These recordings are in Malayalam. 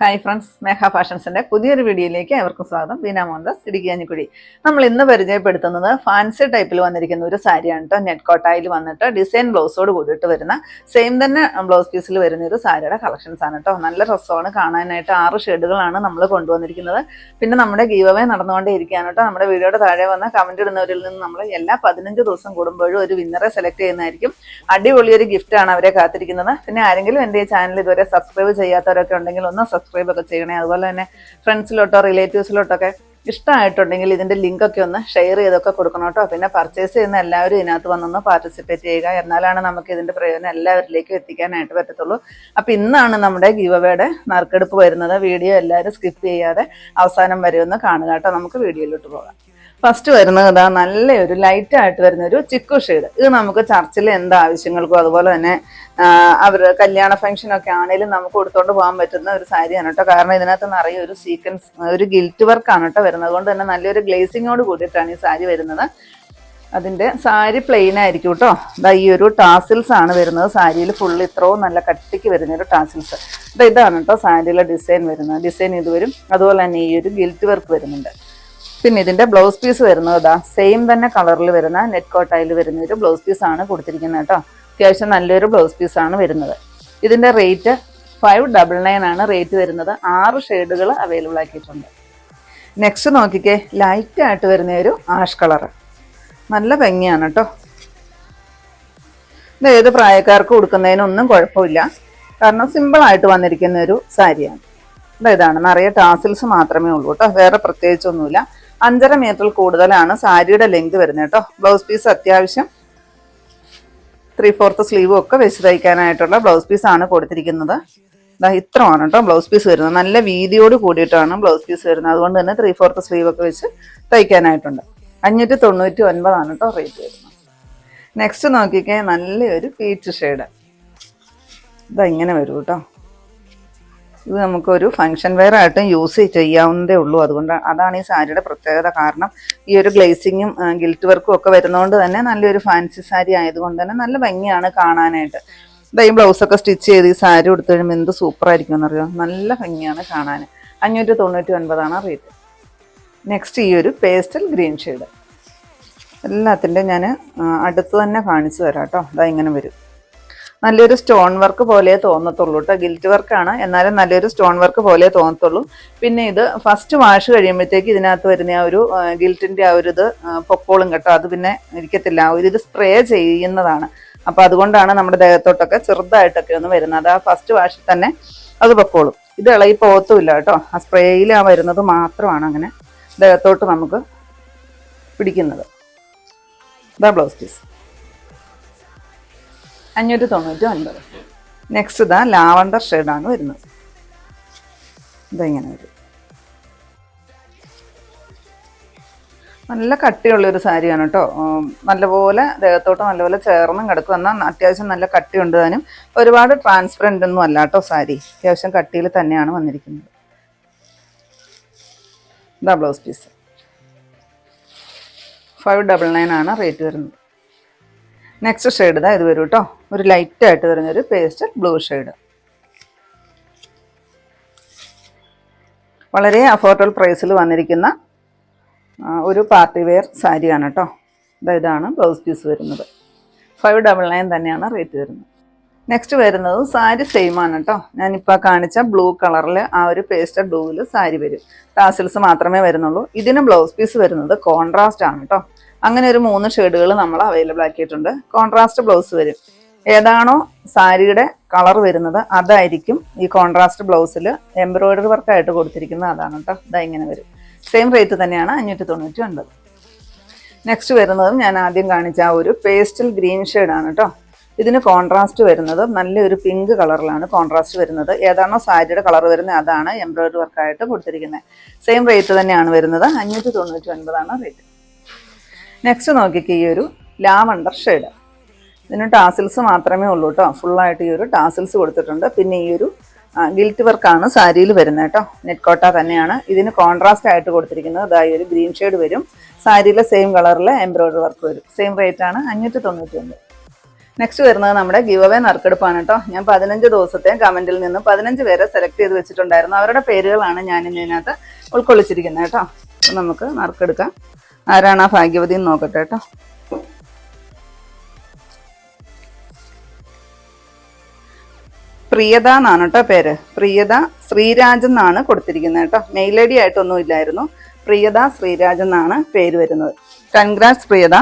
ഹായ് ഫ്രണ്ട്സ് മേഘ ഫാഷൻസിന്റെ പുതിയൊരു വീഡിയോയിലേക്ക് ഏവർക്കും സ്വാഗതം. ബീന മോഹൻദാസ് ഇടുക്കി അഞ്ഞിക്കുഴി നമ്മൾ ഇന്ന് പരിചയപ്പെടുത്തുന്നത് ഫാൻസി ടൈപ്പിൽ വന്നിരിക്കുന്ന ഒരു സാരിയാണ് കേട്ടോ നെറ്റ് കോട്ടായിൽ വന്നിട്ട് ഡിസൈൻ ബ്ലൗസോട് കൂടിയിട്ട് വരുന്ന സെയിം തന്നെ ബ്ലൗസ് പീസിൽ വരുന്ന ഒരു സാരിയുടെ കളക്ഷൻസ് ആണ് കേട്ടോ നല്ല രസമാണ് കാണാനായിട്ട് ആറ് ഷെയ്ഡുകളാണ് നമ്മൾ കൊണ്ടുവന്നിരിക്കുന്നത്. പിന്നെ നമ്മുടെ ഗീവ് അവേ നടന്നുകൊണ്ടേ കേട്ടോ നമ്മുടെ വീഡിയോയുടെ താഴെ വന്ന കമന്റ് ഇടുന്നവരിൽ നിന്ന് നമ്മൾ എല്ലാ പതിനഞ്ച് ദിവസം കൂടുമ്പോഴും ഒരു വിന്നറെ സെലക്ട് ചെയ്യുന്നതായിരിക്കും. അടിപൊളിയൊരു ഗിഫ്റ്റാണ് അവരെ കാത്തിരിക്കുന്നത്. പിന്നെ ആരെങ്കിലും എന്റെ ഈ ചാനൽ ഇതുവരെ സബ്സ്ക്രൈബ് ചെയ്യാത്തവരൊക്കെ ഉണ്ടെങ്കിൽ ഒന്ന് സബ്സ്ക്രൈബ് ഒക്കെ ചെയ്യണേ. അതുപോലെ തന്നെ ഫ്രണ്ട്സിലോട്ടോ റിലേറ്റീവ്സിലോട്ടൊക്കെ ഇഷ്ടമായിട്ടുണ്ടെങ്കിൽ ഇതിന്റെ ലിങ്കൊക്കെ ഒന്ന് ഷെയർ ചെയ്തൊക്കെ കൊടുക്കണം കേട്ടോ. പിന്നെ പർച്ചേസ് ചെയ്യുന്ന എല്ലാവരും ഇതിനകത്ത് വന്നൊന്ന് പാർട്ടിസിപ്പേറ്റ് ചെയ്യുക. എന്നാലാണ് നമുക്ക് ഇതിന്റെ പ്രയോജനം എല്ലാവരിലേക്കും എത്തിക്കാനായിട്ട് പറ്റത്തുള്ളൂ. അപ്പം ഇന്നാണ് നമ്മുടെ ഗീവവേയുടെ നറുക്കെടുപ്പ് വരുന്നത്. വീഡിയോ എല്ലാവരും സ്കിപ്പ് ചെയ്യാതെ അവസാനം വരെ ഒന്ന് കാണുക കേട്ടോ. നമുക്ക് വീഡിയോയിലോട്ട് പോകാം. ഫസ്റ്റ് വരുന്നത് ഇതാ നല്ലൊരു ലൈറ്റ് ആയിട്ട് വരുന്ന ഒരു ചിക്കു ഷെയ്ഡ് ഇത് നമുക്ക് ചർച്ചിൽ എന്ത് ആവശ്യങ്ങൾക്കും അതുപോലെ തന്നെ അവർ കല്യാണ ഫംഗ്ഷൻ ഒക്കെ ആണെങ്കിലും നമുക്ക് കൊടുത്തോണ്ട് പോകാൻ പറ്റുന്ന ഒരു സാരിയാണ് കേട്ടോ. കാരണം ഇതിനകത്ത് നിറയെ ഒരു സീക്വൻസ് ഒരു ഗിൽറ്റ് വർക്കാണ് കേട്ടോ വരുന്നത്. കൊണ്ട് തന്നെ നല്ലൊരു ഗ്ലേസിങ്ങോട് കൂടിയിട്ടാണ് ഈ സാരി വരുന്നത്. അതിന്റെ സാരി പ്ലെയിൻ ആയിരിക്കും കേട്ടോ. ഇതാ ഈ ഒരു ടാസിൽസ് ആണ് വരുന്നത്. സാരിയിൽ ഫുൾ ഇത്രയും നല്ല കട്ടിക്ക് വരുന്ന ഒരു ടാസിൽസ് ഇതാ ഇതാണ് കേട്ടോ സാരിയിലെ ഡിസൈൻ വരുന്നത്. ഡിസൈൻ ഇത് വരും. അതുപോലെ തന്നെ ഈ ഒരു ഗിൽറ്റ് വർക്ക് വരുന്നുണ്ട്. പിന്നെ ഇതിന്റെ ബ്ലൗസ് പീസ് വരുന്നത് ഇതാ. സെയിം തന്നെ കളറിൽ വരുന്ന നെറ്റ് കോട്ടായിൽ വരുന്ന ഒരു ബ്ലൗസ് പീസ് ആണ് കൊടുത്തിരിക്കുന്നത് കേട്ടോ. അത്യാവശ്യം നല്ലൊരു ബ്ലൗസ് പീസ് ആണ് വരുന്നത്. ഇതിന്റെ റേറ്റ് ഫൈവ് ഡബിൾ നയൻ ആണ് റേറ്റ് വരുന്നത്. ആറ് ഷെയ്ഡുകൾ അവൈലബിൾ ആക്കിയിട്ടുണ്ട്. നെക്സ്റ്റ് നോക്കിക്കേ ലൈറ്റ് ആയിട്ട് വരുന്ന ഒരു ആഷ് കളർ നല്ല ഭംഗിയാണ് കേട്ടോ. ഇത് ഏത് പ്രായക്കാർക്ക് കൊടുക്കുന്നതിനൊന്നും കുഴപ്പമില്ല. കാരണം സിമ്പിൾ ആയിട്ട് വന്നിരിക്കുന്ന ഒരു സാരിയാണ്. ഇതാ ഇതാണ്. നിറയെ ടാസിൽസ് മാത്രമേ ഉള്ളൂ കേട്ടോ. വേറെ പ്രത്യേകിച്ചൊന്നുമില്ല. അഞ്ചര മീറ്ററിൽ കൂടുതലാണ് സാരിയുടെ ലെങ്ത് വരുന്നത് കേട്ടോ. ബ്ലൗസ് പീസ് അത്യാവശ്യം ത്രീ ഫോർത്ത് സ്ലീവും ഒക്കെ വെച്ച് തയ്ക്കാനായിട്ടുള്ള ബ്ലൗസ് പീസ് ആണ് കൊടുത്തിരിക്കുന്നത്. ഇത്രമാണ് കേട്ടോ ബ്ലൗസ് പീസ് വരുന്നത്. നല്ല വീതിയോട് കൂടിയിട്ടാണ് ബ്ലൗസ് പീസ് വരുന്നത്. അതുകൊണ്ട് തന്നെ ത്രീ ഫോർത്ത് സ്ലീവ് ഒക്കെ വെച്ച് തയ്ക്കാനായിട്ടുണ്ട്. അഞ്ഞൂറ്റി തൊണ്ണൂറ്റി ഒൻപതാണ് കേട്ടോ റേറ്റ് വരുന്നത്. നെക്സ്റ്റ് നോക്കിക്കേ നല്ലൊരു പീച്ച് ഷെയ്ഡ് ഇതാ ഇങ്ങനെ വരും കേട്ടോ. ഇത് നമുക്കൊരു ഫങ്ഷൻ വെയർ ആയിട്ടും യൂസ് ചെയ്യാവുന്നതേ ഉള്ളൂ. അതുകൊണ്ട് അതാണ് ഈ സാരിയുടെ പ്രത്യേകത. കാരണം ഈ ഒരു ഗ്ലേസിങ്ങും ഗിൽറ്റ് വർക്കും ഒക്കെ വരുന്നതുകൊണ്ട് തന്നെ നല്ലൊരു ഫാൻസി സാരി ആയതുകൊണ്ട് തന്നെ നല്ല ഭംഗിയാണ് കാണാനായിട്ട്. ഇതാ ഈ ബ്ലൗസ് ഒക്കെ സ്റ്റിച്ച് ചെയ്ത് ഈ സാരി കൊടുത്തു കഴിയുമ്പോൾ എന്ത് സൂപ്പർ ആയിരിക്കും എന്നറിയോ? നല്ല ഭംഗിയാണ് കാണാൻ അഞ്ഞൂറ്റി തൊണ്ണൂറ്റി ഒൻപതാണ് റേറ്റ് നെക്സ്റ്റ് ഈ ഒരു പേസ്റ്റൽ ഗ്രീൻ ഷെയ്ഡ് എല്ലാത്തിന്റെ ഞാൻ അടുത്ത് തന്നെ കാണിച്ചു തരാം കേട്ടോ. അതാ ഇങ്ങനെ വരും. നല്ലൊരു സ്റ്റോൺ വർക്ക് പോലെ തോന്നത്തുള്ളൂ കേട്ടോ ഗിൽറ്റ് വർക്കാണ് എന്നാലും നല്ലൊരു സ്റ്റോൺ വർക്ക് പോലെ തോന്നത്തുള്ളൂ. പിന്നെ ഇത് ഫസ്റ്റ് വാഷ് കഴിയുമ്പോഴത്തേക്ക് ഇതിനകത്ത് വരുന്ന ആ ഒരു ഗിൽറ്റിന്റെ ആ ഒരു ഇത് പൊക്കോളും കേട്ടോ. അത് പിന്നെ ഇരിക്കത്തില്ല. ആ ഒരു ഇത് സ്പ്രേ ചെയ്യുന്നതാണ്. അപ്പോൾ അതുകൊണ്ടാണ് നമ്മുടെ ദേഹത്തോട്ടൊക്കെ ചെറുതായിട്ടൊക്കെ ഒന്ന് വരുന്നത്. ആ ഫസ്റ്റ് വാഷിൽ തന്നെ അത് പൊക്കോളും. ഇത് ഇളകി പോകത്തുമില്ല കേട്ടോ ആ സ്പ്രേയിൽ ആ വരുന്നത് മാത്രമാണ് അങ്ങനെ ദേഹത്തോട്ട് നമുക്ക് പിടിക്കുന്നത്. ഇതാ ബ്ലൗസ് പീസ് അഞ്ഞൂറ്റി തൊണ്ണൂറ്റി ഒൻപത് നെക്സ്റ്റ് ഇതാ ലാവണ്ടർ ഷെയ്ഡാണ് വരുന്നത്. ഇതാ? ഇങ്ങനെ വരും നല്ല കട്ടിയുള്ളൊരു സാരിയാണ് കേട്ടോ. നല്ലപോലെ ദേഹത്തോട്ട് നല്ലപോലെ ചേർന്നും കിടക്കും. എന്നാൽ അത്യാവശ്യം നല്ല കട്ടിയുണ്ട് താനും. ഒരുപാട് ട്രാൻസ്പെറന്റ് ഒന്നും അല്ല കേട്ടോ സാരി. അത്യാവശ്യം കട്ടിയിൽ തന്നെയാണ് വന്നിരിക്കുന്നത്. ഇതാ blouse piece five double nine ആണ് റേറ്റ് വരുന്നത്. നെക്സ്റ്റ് ഷെയ്ഡ് ഇതാ ഇത് വരും കേട്ടോ ഒരു ലൈറ്റ് ആയിട്ട് വരുന്ന ഒരു പേസ്റ്റൽ ബ്ലൂ ഷെയ്ഡ് വളരെ അഫോർഡബിൾ പ്രൈസിൽ വന്നിരിക്കുന്ന ഒരു പാർട്ടി വെയർ സാരിയാണ് കേട്ടോ ഇതാ ഇതാണ് ബ്ലൗസ് പീസ് വരുന്നത്. ഫൈവ് ഡബിൾ നയൻ തന്നെയാണ് റേറ്റ് വരുന്നത്. നെക്സ്റ്റ് വരുന്നത് സാരി സെയിം ആണ് കേട്ടോ ഞാനിപ്പോൾ കാണിച്ച ബ്ലൂ കളറിൽ ആ ഒരു പേസ്റ്റൽ ബ്ലൂവിൽ സാരി വരും. ടാസിൽസ് മാത്രമേ വരുന്നുള്ളൂ. ഇതിന് ബ്ലൗസ് പീസ് വരുന്നത് കോൺട്രാസ്റ്റ് ആണ് കേട്ടോ അങ്ങനെ ഒരു മൂന്ന് ഷെയ്ഡുകൾ നമ്മൾ അവൈലബിൾ ആക്കിയിട്ടുണ്ട്. കോൺട്രാസ്റ്റ് ബ്ലൗസ് വരും. ഏതാണോ സാരിയുടെ കളർ വരുന്നത് അതായിരിക്കും ഈ കോൺട്രാസ്റ്റ് ബ്ലൗസിൽ എംബ്രോയിഡറി വർക്കായിട്ട് കൊടുത്തിരിക്കുന്നത്. അതാണ് കേട്ടോ ഇതാ ഇങ്ങനെ വരും. സെയിം റേറ്റ് തന്നെയാണ് അഞ്ഞൂറ്റി തൊണ്ണൂറ്റി ഒൻപത് നെക്സ്റ്റ് വരുന്നതും ഞാൻ ആദ്യം കാണിച്ച ആ ഒരു പേസ്റ്റൽ ഗ്രീൻ ആണ് കേട്ടോ ഇതിന് കോൺട്രാസ്റ്റ് വരുന്നത് നല്ലൊരു പിങ്ക് കളറിലാണ് കോൺട്രാസ്റ്റ് വരുന്നത്. ഏതാണോ സാരിയുടെ കളർ വരുന്നത് അതാണ് എംബ്രോയിഡറി വർക്കായിട്ട് കൊടുത്തിരിക്കുന്നത്. സെയിം റേറ്റ് തന്നെയാണ് വരുന്നത്. അഞ്ഞൂറ്റി തൊണ്ണൂറ്റി ഒൻപതാണ് റേറ്റ് നെക്സ്റ്റ് നോക്കിക്ക് ഈ ഒരു ലാവണ്ടർ ഷെയ്ഡ്. ഇതിന് ടാസിൽസ് മാത്രമേ ഉള്ളൂ കേട്ടോ ഫുള്ളായിട്ട് ഈ ഒരു ടാസിൽസ് കൊടുത്തിട്ടുണ്ട്. പിന്നെ ഈ ഒരു ഗിൽറ്റ് വർക്കാണ് സാരിയിൽ വരുന്നത് കേട്ടോ നെറ്റ് കോട്ട തന്നെയാണ്. ഇതിന് കോൺട്രാസ്റ്റ് ആയിട്ട് കൊടുത്തിരിക്കുന്നത്. അതായത് ഒരു ഗ്രീൻ ഷെയ്ഡ് വരും. സാരിയിലെ സെയിം കളറിലെ എംബ്രോയിഡറി വർക്ക് വരും. സെയിം റേറ്റ് ആണ് അഞ്ഞൂറ്റി തൊണ്ണൂറ്റി ഒൻപത് നെക്സ്റ്റ് വരുന്നത് നമ്മുടെ ഗിവ് അവേ നറുക്കെടുപ്പാണ് കേട്ടോ ഞാൻ പതിനഞ്ച് ദിവസത്തെ കമന്റിൽ നിന്ന് പതിനഞ്ച് പേരെ സെലക്ട് ചെയ്ത് വെച്ചിട്ടുണ്ടായിരുന്നു. അവരുടെ പേരുകളാണ് ഞാൻ ഇതിനകത്ത് ഉൾക്കൊള്ളിച്ചിരിക്കുന്നത് കേട്ടോ നമുക്ക് നറുക്കെടുക്കാം. ആരാണ് ആ ഭാഗ്യവതി എന്ന് നോക്കട്ടെ കേട്ടോ. പ്രിയത എന്നാണ് കേട്ടോ പേര്. പ്രിയത ശ്രീരാജ് എന്നാണ് കൊടുത്തിരിക്കുന്നത് കേട്ടോ. മെയിൽ ഐ ഡി ആയിട്ടൊന്നും ഇല്ലായിരുന്നു. പ്രിയത ശ്രീരാജ് എന്നാണ് പേര് വരുന്നത്. കൺഗ്രാറ്റ്സ് പ്രിയത.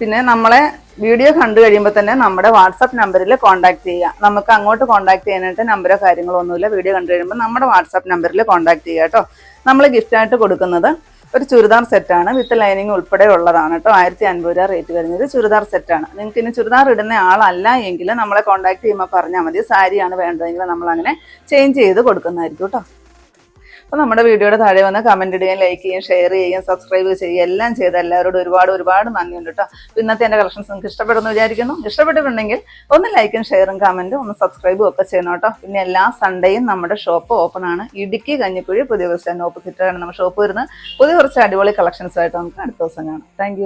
പിന്നെ നമ്മളെ വീഡിയോ കണ്ടു കഴിയുമ്പോൾ തന്നെ നമ്മുടെ വാട്സപ്പ് നമ്പറിൽ കോൺടാക്ട് ചെയ്യുക. നമുക്ക് അങ്ങോട്ട് കോൺടാക്ട് ചെയ്യാനായിട്ട് നമ്പറോ കാര്യങ്ങളോ ഒന്നുമില്ല. വീഡിയോ കണ്ടു കഴിയുമ്പോൾ നമ്മുടെ വാട്സപ്പ് നമ്പറിൽ കോൺടാക്ട് ചെയ്യുക കേട്ടോ. നമ്മൾ ഗിഫ്റ്റായിട്ട് കൊടുക്കുന്നത് ഒരു ചുരിദാർ സെറ്റാണ് വിത്ത് ലൈനിങ് ഉൾപ്പെടെ ഉള്ളതാണ് കേട്ടോ. ആയിരത്തി അൻപത് രൂപ റേറ്റ് വരുന്നത് ചുരിദാർ സെറ്റാണ് നിങ്ങൾക്ക് ഇനി ചുരിദാർ ഇടുന്ന ആളല്ല എങ്കിൽ നമ്മളെ കോൺടാക്ട് ചെയ്യുമ്പോൾ പറഞ്ഞാൽ മതി. സാരിയാണ് വേണ്ടതെങ്കിൽ നമ്മൾ അങ്ങനെ ചേഞ്ച് ചെയ്ത് കൊടുക്കുന്നതായിരിക്കും കേട്ടോ. അപ്പോൾ നമ്മുടെ വീഡിയോയുടെ താഴെ വന്ന് കമന്റ് ഇടുകയും ലൈക്ക് ചെയ്യുകയും ഷെയർ ചെയ്യുകയും സബ്സ്ക്രൈബ് ചെയ്യുകയും എല്ലാം ചെയ്ത് എല്ലാവരോടും ഒരുപാട് ഒരുപാട് നന്ദിയുണ്ട് കേട്ടോ. അപ്പോൾ ഇന്നത്തെ എന്റെ കളക്ഷൻസ് നിങ്ങൾക്ക് ഇഷ്ടപ്പെടുന്നു വിചാരിക്കുന്നു. ഇഷ്ടപ്പെട്ടിട്ടുണ്ടെങ്കിൽ ഒന്ന് ലൈക്കും ഷെയറും കമന്റും ഒന്ന് സബ്സ്ക്രൈബും ഒക്കെ ചെയ്യണം കേട്ടോ. പിന്നെ എല്ലാ സൺഡേയും നമ്മുടെ ഷോപ്പ് ഓപ്പൺ ആണ്. ഇടുക്കി കഞ്ഞിക്കുഴി പുതിയ ബസ് സ്റ്റാൻഡ് ഓപ്പോസിറ്റാണ് നമ്മുടെ ഷോപ്പ് വരുന്നത്. പുതിയ കുറച്ച് അടിപൊളി കളക്ഷൻസുമായിട്ട് നമുക്ക് അടുത്ത ദിവസം കാണാം. താങ്ക്